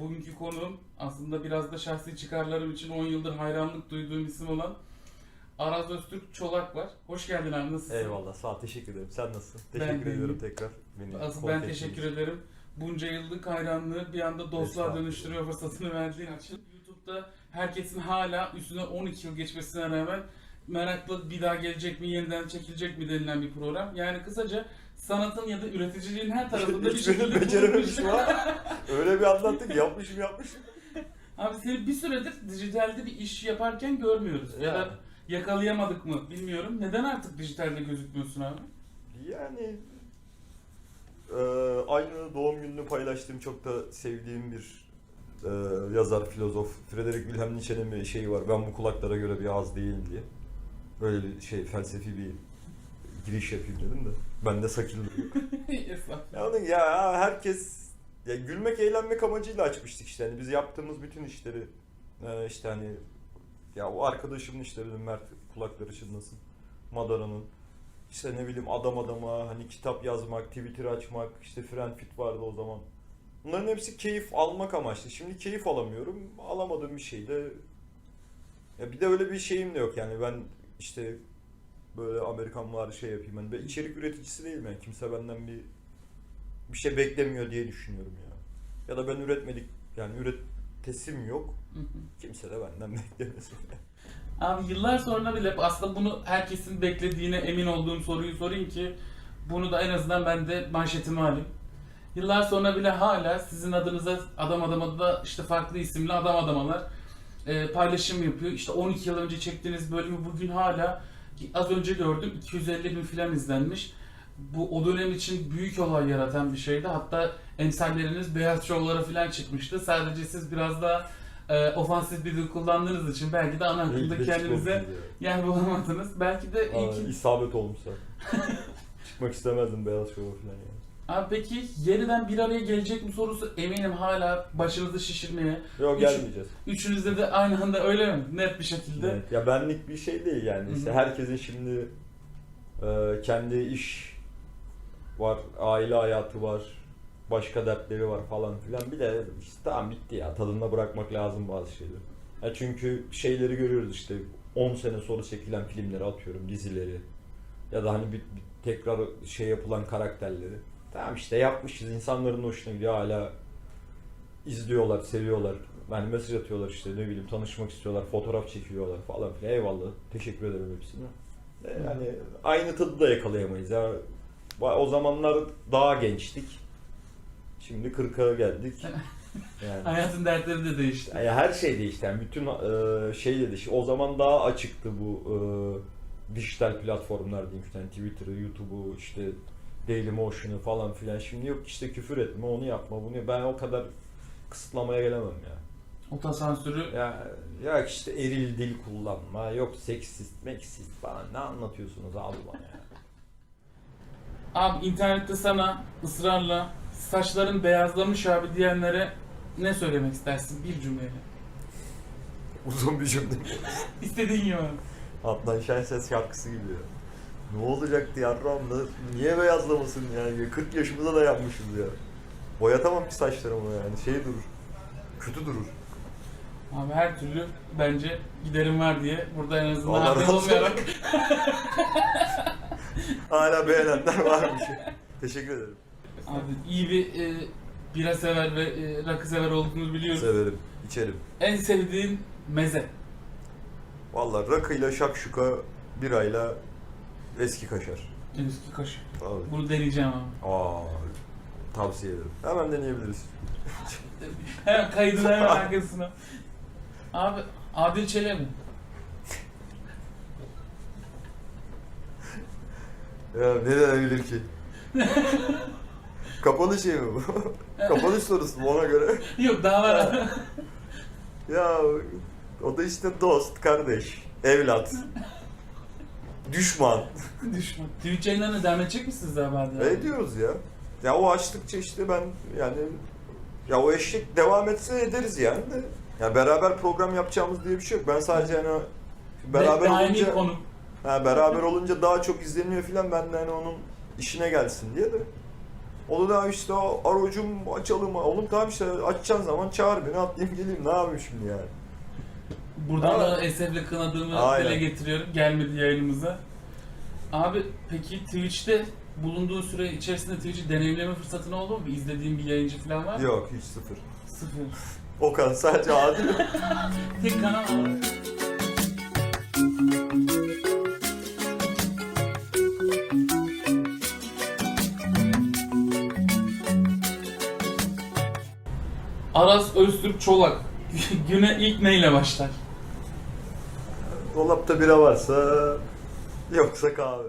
Bugünkü konuğum aslında biraz da şahsi çıkarlarım için 10 yıldır hayranlık duyduğum isim olan Araz Öztürk Çolak var. Hoş geldin abi nasılsın? Eyvallah sağ ol teşekkür ederim. Sen nasılsın? Ben Teşekkür de ediyorum tekrar. Beni Asıl ben teşekkür için. ederim. Bunca yıllık hayranlığı bir anda dostluğa dönüştürüyor fırsatını verdiğin için. YouTube'da herkesin hala üstüne 12 yıl geçmesine rağmen meraklı bir daha gelecek mi, yeniden çekilecek mi denilen bir program. Yani kısaca sanatın ya da üreticiliğin her tarafında bir şekilde beni becerememişim bulunmuş. ha. Öyle bir anlattık yapmışım yapmışım. Abi seni bir süredir dijitalde bir iş yaparken görmüyoruz. Ya da Yani. yakalayamadık mı bilmiyorum. Neden artık dijitalde gözükmüyorsun abi? Yani e, aynı doğum gününü paylaştığım çok da sevdiğim bir e, yazar, filozof Frederick Wilhelm Nietzsche'nin bir şeyi var. Ben bu kulaklara göre bir ağız değilim diye. Böyle bir şey felsefi bir giriş yapayım dedim de. Ben de sakil duruyor. Estağfurullah. Ya, herkes ya gülmek eğlenmek amacıyla açmıştık işte. Yani biz yaptığımız bütün işleri e, işte hani ya o arkadaşımın işlerini Mert kulakları çınlasın. Madara'nın işte ne bileyim adam adama hani kitap yazmak, Twitter açmak, işte Friendfit vardı o zaman. Bunların hepsi keyif almak amaçlı. Şimdi keyif alamıyorum. Alamadığım bir şey de ya bir de öyle bir şeyim de yok yani ben işte böyle Amerikan var şey yapayım. Yani ben içerik üreticisi değilim yani. Kimse benden bir bir şey beklemiyor diye düşünüyorum ya. Ya da ben üretmedik yani üretesim yok. Hı hı. Kimse de benden beklemesin. Abi yıllar sonra bile aslında bunu herkesin beklediğine emin olduğum soruyu sorayım ki bunu da en azından ben de manşetime alayım. Yıllar sonra bile hala sizin adınıza adam adama da işte farklı isimli adam adamalar e, paylaşım yapıyor. İşte 12 yıl önce çektiğiniz bölümü bugün hala az önce gördüm 250 bin filan izlenmiş. Bu o dönem için büyük olay yaratan bir şeydi. Hatta emsalleriniz beyaz şovlara filan çıkmıştı. Sadece siz biraz daha e, ofansif bir dil kullandığınız için belki de ana akımda kendinize yer bulamadınız. Belki de Aa, ilk... isabet olmuşsa. Çıkmak istemezdim beyaz şova falan yani. Abi peki yeniden bir araya gelecek mi sorusu eminim hala başınızı şişirmeye. Yok gelmeyeceğiz. Üçünüzde de aynı anda öyle mi? Net bir şekilde. Evet, Ya benlik bir şey değil yani. İşte herkesin şimdi e, kendi iş var, aile hayatı var, başka dertleri var falan filan. Bir de işte tamam bitti ya. Tadında bırakmak lazım bazı şeyleri. Ya çünkü şeyleri görüyoruz işte 10 sene sonra çekilen filmleri atıyorum, dizileri ya da hani bir, bir tekrar şey yapılan karakterleri. Tamam işte yapmışız. insanların hoşuna gidiyor hala izliyorlar, seviyorlar. Yani mesaj atıyorlar işte ne bileyim tanışmak istiyorlar, fotoğraf çekiliyorlar falan filan. Eyvallah. Teşekkür ederim hepsine. E, Yani aynı tadı da yakalayamayız ya. O zamanlar daha gençtik. Şimdi 40'a geldik. Yani. Hayatın dertleri de değişti. Ya her şey değişti. Yani bütün e, şey de değişti. O zaman daha açıktı bu e, dijital platformlar diyeyim yani Twitter'ı, YouTube'u, işte Dailymotion'u falan filan. Şimdi yok işte küfür etme, onu yapma, bunu Ben o kadar kısıtlamaya gelemem ya. Otosansürü Ya ya işte eril dil kullanma, yok seksist, meksist falan ne anlatıyorsunuz abi bana ya. Abi internette sana ısrarla saçların beyazlamış abi diyenlere ne söylemek istersin bir cümleyle? Uzun bir cümle. İstediğin gibi. Adnan Şenses şarkısı gibi ya. Ne olacaktı yarram da niye beyazlamasın yani 40 yaşımıza da yapmışız ya. Boyatamam ki saçlarımı yani şey durur. Kötü durur. Abi her türlü bence giderim var diye burada en azından Allah razı olsun. olmayarak Hala beğenenler varmış. Teşekkür ederim. Abi iyi bir e, bira sever ve e, rakı sever olduğunu biliyoruz. Severim, içerim. En sevdiğin meze. Vallahi rakıyla şakşuka, birayla eski kaşar. Eski kaşık. Abi. Bunu deneyeceğim abi. Aa, tavsiye ederim. Hemen deneyebiliriz. Hemen kaydını hemen arkasına. Abi Adil Çelebi. Ya ne denebilir ki? Kapanış şey mi bu? Kapanış sorusu mu ona göre? Yok daha var. Ya o da işte dost, kardeş, evlat, düşman. Düşman. Twitch yayınlarına devam edecek misiniz Adil abi? Ne diyoruz ya? Ya o açtıkça işte ben yani ya o eşlik devam etse ederiz yani de. Ya beraber program yapacağımız diye bir şey yok. Ben sadece hani beraber daimi olunca konu. ha, beraber olunca daha çok izleniyor filan ben de hani onun işine gelsin diye de. O da işte aracım açalım. Oğlum tamam işte açacağın zaman çağır beni atlayayım geleyim. Ne yapayım şimdi yani? Buradan Ama- da esefle kınadığımı Aynen. dile getiriyorum. Gelmedi yayınımıza. Abi peki Twitch'te bulunduğun süre içerisinde Twitch'i deneyimleme fırsatın oldu mu? Bir izlediğin bir yayıncı falan var mı? Yok hiç sıfır. Sıfır. O kadar sadece adil. Tek kanal var. Aras Öztürk Çolak güne ilk neyle başlar? Dolapta bira varsa yoksa kahve.